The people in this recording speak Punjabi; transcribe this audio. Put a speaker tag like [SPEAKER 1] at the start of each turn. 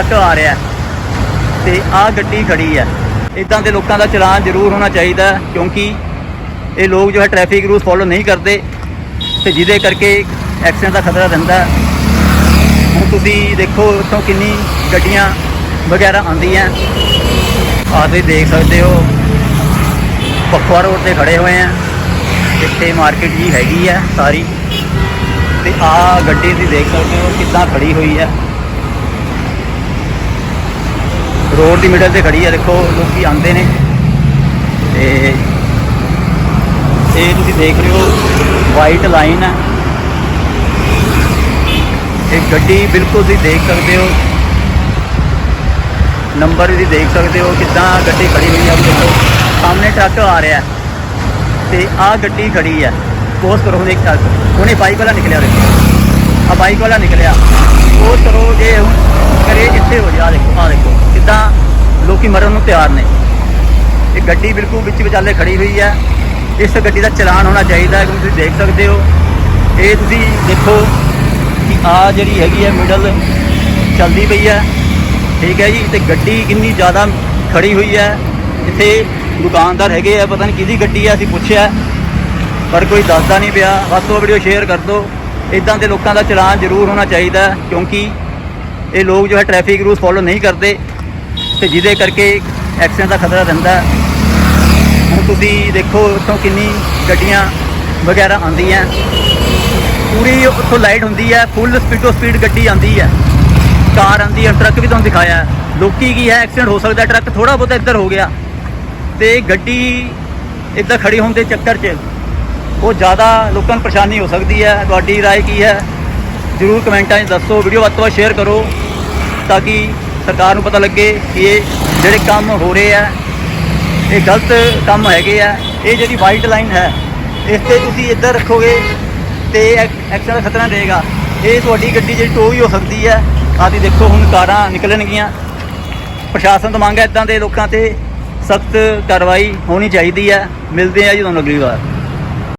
[SPEAKER 1] ਟਰੱਕ ਆ ਰਿਹਾ ਹੈ ਤੇ ਆਹ ਗੱਡੀ ਖੜੀ ਹੈ। ਇਦਾਂ ਦੇ ਲੋਕਾਂ ਦਾ ਚਲਾਨ ਜ਼ਰੂਰ ਹੋਣਾ ਚਾਹੀਦਾ ਕਿਉਂਕਿ ਇਹ ਲੋਕ ਜੋ ਹੈ ਟ੍ਰੈਫਿਕ ਰੂਲ ਫੋਲੋ ਨਹੀਂ ਕਰਦੇ ਤੇ ਜਿਹਦੇ ਕਰਕੇ ਐਕਸੀਡੈਂਟ ਦਾ ਖਤਰਾ ਰਹਿੰਦਾ ਹੁਣ ਤੁਸੀਂ ਦੇਖੋ ਇੱਥੋਂ ਕਿੰਨੀ ਗੱਡੀਆਂ ਵਗੈਰਾ ਆਉਂਦੀਆਂ ਆਹ ਤੁਸੀਂ ਦੇਖ ਸਕਦੇ ਹੋ ਪਖਵਾ ਰੋਡ ਤੇ ਖੜੇ ਹੋਏ ਆ ਇੱਥੇ ਮਾਰਕੀਟ ਜੀ ਹੈਗੀ ਆ ਸਾਰੀ। ਤੇ ਆਹ ਗੱਡੀ ਤੁਸੀਂ ਦੇਖ ਸਕਦੇ ਹੋ ਕਿੱਦਾਂ ਖੜੀ ਹੋਈ ਹੈ। ਰੋਡ ਦੀ ਮਿਡਲ ਤੇ ਖੜੀ ਹੈ ਦੇਖੋ, ਲੋਕੀ ਆਉਂਦੇ ਨੇ। ਤੇ ਇਹ ਤੁਸੀਂ ਦੇਖ ਰਹੇ ਹੋ ਵਾਈਟ ਲਾਈਨ ਹੈ ਇਹ ਗੱਡੀ ਬਿਲਕੁਲ ਤੁਸੀਂ ਦੇਖ ਸਕਦੇ ਹੋ। ਨੰਬਰ ਵੀ ਦੇਖ ਸਕਦੇ ਹੋ, ਕਿੱਦਾਂ ਗੱਡੀ ਖੜੀ ਹੋਈ ਹੈ ਆਹ ਦੇਖੋ, ਸਾਹਮਣੇ ਟਰੱਕ ਆ ਰਿਹਾ। ਹੈ ਤੇ ਆਹ ਗੱਡੀ ਖੜੀ ਹੈ ਪੋਸਟ ਕਰੋ ਹੁਣ ਇੱਕ ਟਰੱਕ ਉਹਨੇ ਬਾਈਕ ਵਾਲਾ ਨਿਕਲਿਆ ਦੇਖੋ। ਆ ਬਾਈਕ ਵਾਲਾ ਨਿਕਲਿਆ। ਪੋਸਟ ਕਰੋ ਜੇ ਹੁਣ ਕਰੇ, ਇੱਥੇ ਹੋ ਜਾ। ਆਹ ਦੇਖੋ ਆ ਦੇਖੋ। ਕਿੱਦਾਂ ਲੋਕੀ ਮਰਨ ਨੂੰ ਤਿਆਰ ਨੇ। ਇਹ ਗੱਡੀ ਬਿਲਕੁਲ ਵਿੱਚ ਵਿਚਾਲੇ ਖੜੀ ਹੋਈ ਹੈ। ਇਸ ਗੱਡੀ ਦਾ ਚਲਾਨ ਹੋਣਾ ਚਾਹੀਦਾ ਹੈ, ਕਿਉਂਕਿ ਤੁਸੀਂ ਦੇਖ ਸਕਦੇ ਹੋ। ਇਹ ਤੁਸੀਂ ਦੇਖੋ ਕਿ ਆ ਜਿਹੜੀ ਹੈਗੀ ਹੈ ਮਿਡਲ ਚੱਲਦੀ ਪਈ ਹੈ। ਠੀਕ ਹੈ ਜੀ, ਤੇ ਗੱਡੀ ਕਿੰਨੀ ਜ਼ਿਆਦਾ ਖੜੀ ਹੋਈ ਹੈ। ਇੱਥੇ ਦੁਕਾਨਦਾਰ ਹੈਗੇ ਆ, ਪਤਾ ਨਹੀਂ ਕਿਹਦੀ ਗੱਡੀ ਹੈ, ਅਸੀਂ ਪੁੱਛਿਆ। ਪਰ ਕੋਈ ਦੱਸਦਾ ਨਹੀਂ ਪਿਆ। ਬਸ ਉਹ ਵੀਡੀਓ ਸ਼ੇਅਰ ਕਰ ਦਿਓ। ਇਦਾਂ ਦੇ ਲੋਕਾਂ ਦਾ ਚਲਾਨ ਜ਼ਰੂਰ ਹੋਣਾ ਚਾਹੀਦਾ ਕਿਉਂਕਿ ਇਹ ਲੋਕ ਜੋ ਹੈ ਟ੍ਰੈਫਿਕ ਰੂਲਸ ਫੋਲੋ ਨਹੀਂ ਕਰਦੇ। ਤੇ ਜਿਹਦੇ ਕਰਕੇ ਐਕਸੀਡੈਂਟ ਦਾ ਖਤਰਾ ਰਹਿੰਦਾ ਹੈ। ਹੁਣ ਤੁਸੀਂ ਦੇਖੋ ਇੱਥੋਂ ਕਿੰਨੀ ਗੱਡੀਆਂ ਵਗੈਰਾ ਆਉਂਦੀਆਂ ਪੂਰੀ ਉੱਥੋਂ ਲਾਈਟ ਹੁੰਦੀ ਹੈ ਫੁੱਲ ਸਪੀਡੋ ਸਪੀਡ ਗੱਡੀ ਆਉਂਦੀ ਹੈ ਕਾਰ ਆਉਂਦੀ ਹੈ ਟਰੱਕ ਵੀ ਤੁਹਾਨੂੰ ਦਿਖਾਇਆ ਹੈ। ਲੋਕੀ ਕੀ ਹੈ ਐਕਸੀਡੈਂਟ ਹੋ ਸਕਦਾ ਟਰੱਕ ਥੋੜਾ ਬਹੁਤਾ ਇੱਧਰ ਹੋ ਗਿਆ ਤੇ ਗੱਡੀ ਇੱਧਰ ਖੜੀ ਹੋਣ ਦੇ ਚੱਕਰ 'ਚ ਉਹ ਜ਼ਿਆਦਾ ਲੋਕਾਂ ਨੂੰ ਪਰੇਸ਼ਾਨੀ ਹੋ ਸਕਦੀ ਹੈ ਤੁਹਾਡੀ رائے ਕੀ ਹੈ ਜਰੂਰ ਕਮੈਂਟਾਂ 'ਚ ਦੱਸੋ ਵੀਡੀਓ ਵੱਧ ਤੋਂ ਵੱਧ ਸ਼ੇਅਰ ਕਰੋ ਤਾਂ ਕਿ ਸਰਕਾਰ ਨੂੰ ਪਤਾ ਲੱਗੇ ਕਿ ਇਹ ਜਿਹੜੇ ਕੰਮ ਹੋ ਰਹੇ ਆ, ਇਹ ਗਲਤ ਕੰਮ ਹੈਗੇ ਆ, ਇਹ ਜਿਹੜੀ ਵਾਈਟ ਲਾਈਨ ਹੈ, ਇਸ ਤੇ ਤੁਸੀਂ ਇੱਧਰ ਰੱਖੋਗੇ ਤੇ ਐਕਸੀਡੈਂਟ ਦਾ ਖਤਰਾ ਰਹੇਗਾ। ਇਹ ਤੁਹਾਡੀ ਗੱਡੀ ਜਿਹੜੀ ਟੋ ਵੀ ਹੋ ਸਕਦੀ ਹੈ। ਆਦੀ ਦੇਖੋ, ਹੁਣ ਕਾਰਾਂ ਨਿਕਲਣਗੀਆਂ। ਪ੍ਰਸ਼ਾਸਨ ਤੋਂ ਮੰਗ ਹੈ ਇਦਾਂ ਦੇ ਲੋਕਾਂ ਤੇ ਸਖਤ ਕਾਰਵਾਈ ਹੋਣੀ ਚਾਹੀਦੀ ਹੈ। ਮਿਲਦੇ ਆ ਜੀ ਤੁਹਾਨੂੰ ਅਗਲੀ ਵਾਰ।